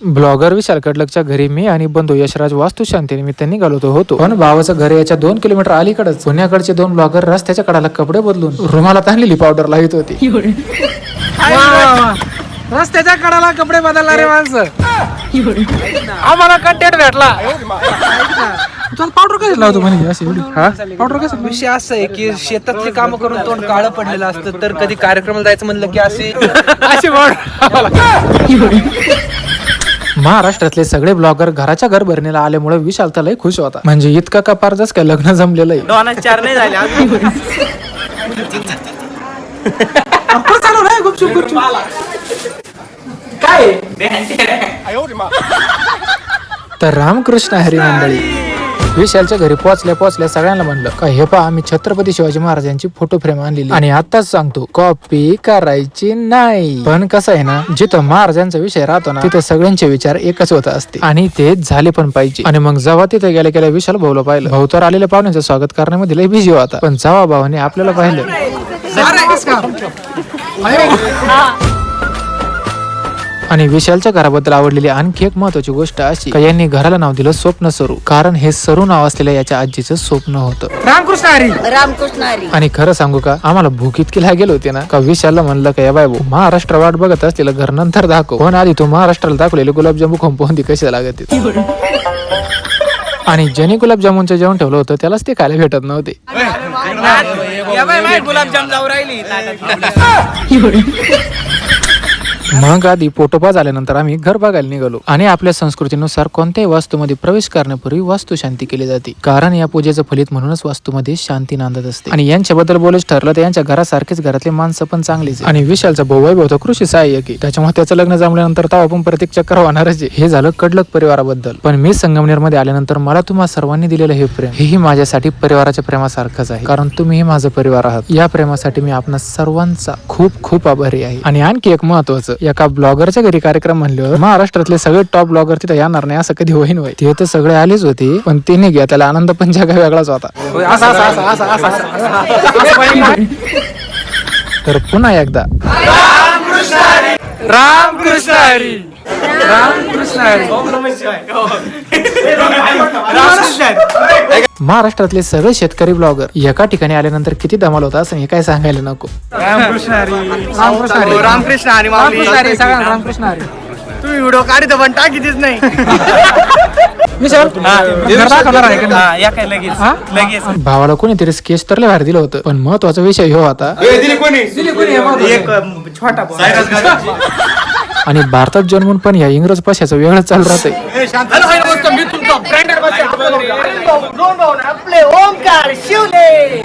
Blogger विशाल कडलकच्या घरी मी आणि बंधू यशराज वास्तुशांती निमित्त निघालो होतो. पण भावाचं घर याच्या दोन किलोमीटर अलीकडच. पुण्याकडचे दोन ब्लॉगर रस्त्याच्या कडाला कपडे बदलून रुमालात आणलेली पावडर लावित होती. रस्त्याच्या कडाला कपडे बदलणारे माणसं. आम्हाला कंटेंट भेटला. पावडर कसं लावतो म्हणे? अशी एवढी. हा? पावडर कसं विषय असं आहे की शेतातली कामं करून तोंड काळं पडलेलं असतं तर कधी कार्यक्रमाला जायचं म्हणलं की असे अशी महाराष्ट्रातले सगळे ब्लॉगर घराच्या घर भरणीला आल्यामुळे विशाल तर लय खुश होता. म्हणजे इतका का पारच काय लग्न जमलेलं आहे चार नाही झाले. तर रामकृष्ण हरी मंडळी. विशालच्या घरी पोहोचल्या पोहोचल्या सगळ्यांना म्हणलं का हे पहा आम्ही छत्रपती शिवाजी महाराजांची फोटो फ्रेम आणलेली आणि आताच सांगतो कॉपी करायची नाही. पण कसं आहे ना जिथं महाराजांचा विषय राहतो ना तिथं सगळ्यांचे विचार एकच होत असते. आणि ते झाले पण पाहिजे. आणि मग जेव्हा तिथे गेल्या गेल्या विशाल भाऊला पाहिलं भाऊ तर आलेल्या पाहुण्याचं स्वागत करण्यामध्ये लय बिझी होता. पण जेव्हा भावाने आपल्याला पाहिलं आणि विशालच्या घराबद्दल आवडलेली आणखी एक महत्वाची गोष्ट अशी का यांनी घराला नाव दिलं स्वप्न सरू कारण हे सरू नाव असलेल्या याच्या आजीचं स्वप्न होतं रामकृष्ण हरी रामकृष्ण हरी आणि खरं सांगू का आम्हाला भूक इतकी लागेल होती ना का विशालला म्हणलं का या बाय भाऊ, महाराष्ट्र वाट बघत असलेलं घर नंतर दाखव पण आधी तू महाराष्ट्राला दाखवलेले गुलाबजामू कंपाऊंड कशी लागत होती. आणि ज्याने गुलाबजामुनचं जेवण ठेवलं होतं त्यालाच ते खायला भेटत नव्हते गुलाबजाम जाऊ राहिली मग आधी पोटोपा झाल्यानंतर आम्ही घर बघायला निघालो. आणि आपल्या संस्कृतीनुसार कोणत्याही वास्तूमध्ये प्रवेश करण्यापूर्वी वास्तू शांती केली जाते. कारण या पूजेचं फलित म्हणूनच वास्तूमध्ये शांती नांदत असते. आणि यांच्याबद्दल बोलच ठरलं तर यांच्या घरासारखेच घरातले माणसं पण चांगलीच आणि विशालचा भाऊ वैभव कृषी सहाय्यक त्याच्यामुळे त्याचं लग्न जमल्यानंतर तो आपण प्रत्येक चक्कर होणारच आहे. हे झालं कडलक परिवाराबद्दल. पण मी संगमनेरमध्ये आल्यानंतर मला तुम्हा सर्वांनी दिलेलं हे प्रेम हेही माझ्यासाठी परिवाराच्या प्रेमासारखंच आहे. कारण तुम्हीही माझं परिवार आहात. या प्रेमासाठी मी आपणा सर्वांचा खूप खूप आभारी आहे. आणि आणखी एक महत्वाचं एका ब्लॉगरच्या घरी कार्यक्रम म्हणल्यावर महाराष्ट्रातले सगळे टॉप ब्लॉगर तिथे येणार नाही असं कधी होईन होय ते तर सगळे आलेच होते पण ते नाही घ्या त्याला आनंद पण जगा वेगळाच होता. तर पुन्हा एकदा रामकृष्ण हरी रामकृष्ण हरी महाराष्ट्रातले सगळे शेतकरी ब्लॉगर एका ठिकाणी आल्यानंतर किती धमाल होता असं हे काय सांगायला नको. रामकृष्ण हरी. रामकृष्ण हरी. रामकृष्ण आणि माऊली. रामकृष्ण हरी सगळ्यांना रामकृष्ण हरी. तुम्ही व्हिडिओ काढित पण टाकीतच नाही. भावाला कोणीतरी स्केच तर लय भारी दिलं होतं पण महत्त्वाचा विषय हो छोटा भाऊ. आणि भारतात जन्मून पण या इंग्रज पशाचं वेगळं चालू राहतंय. आपले ओंकार शिवले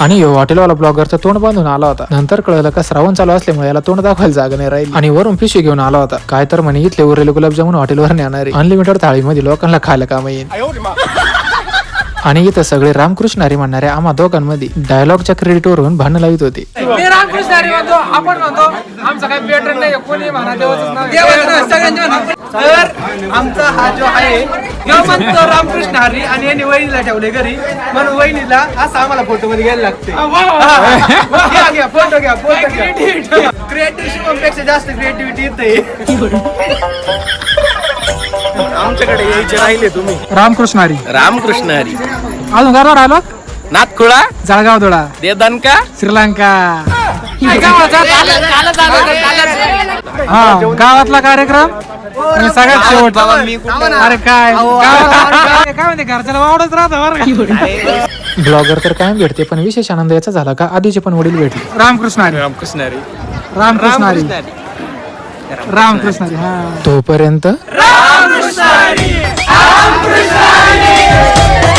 आणि हॉटेल हॉटेलवाला ब्लॉगरचं तोंड बांधून आला होता. नंतर कळलं का श्रावण चालू असल्यामुळे याला तोंड दाखवायला जागा नाही राहील. आणि वरून पिशवी घेऊन आला होता. काय तर म्हणे इथले उरलेले गुलाबजामुन हॉटेलवर नेणार. अनलिमिटेड थाळीमध्ये लोकांना खायला काम येईल आणि इथं सगळे रामकृष्ण हरी म्हणणाऱ्या आम्हा दोघांमध्ये डायलॉगच्या क्रेडिटवरून भांडण लावित होते. तर आमचा हा जो आहे तो म्हणतो रामकृष्ण हरी आणि यांनी वहिनीला ठेवले घरी. म्हणून वहिनीला असं आम्हाला फोटो मध्ये घ्यायला लागते हा. घ्या घ्या फोटो घ्या फोटो घ्या. क्रिएटिव्हपेक्षा जास्त क्रिएटिव्हिटी येते आमच्याकडे यायचे राहिले तुम्ही. रामकृष्ण हरी. रामकृष्ण हरी. अजून गावा राहिलो? नाथखुळा जळगाव धुळा. देदनका श्रीलंका. हा गावातला कार्यक्रम? आणि सगळ्यात शेवट बाबा, मी कुठं- अरे काय? गावात- काय म्हणते? घरच्याला वावडच राहत ब्लॉगर तर कायम भेटते पण विशेष आनंद याचा झाला का आधीचे पण वडील भेटले. रामकृष्ण हरी. रामकृष्ण हरी. रामकृष्ण हरी. रामकृष्ण हरी. हा. तोपर्यंत रामकृष्ण हरी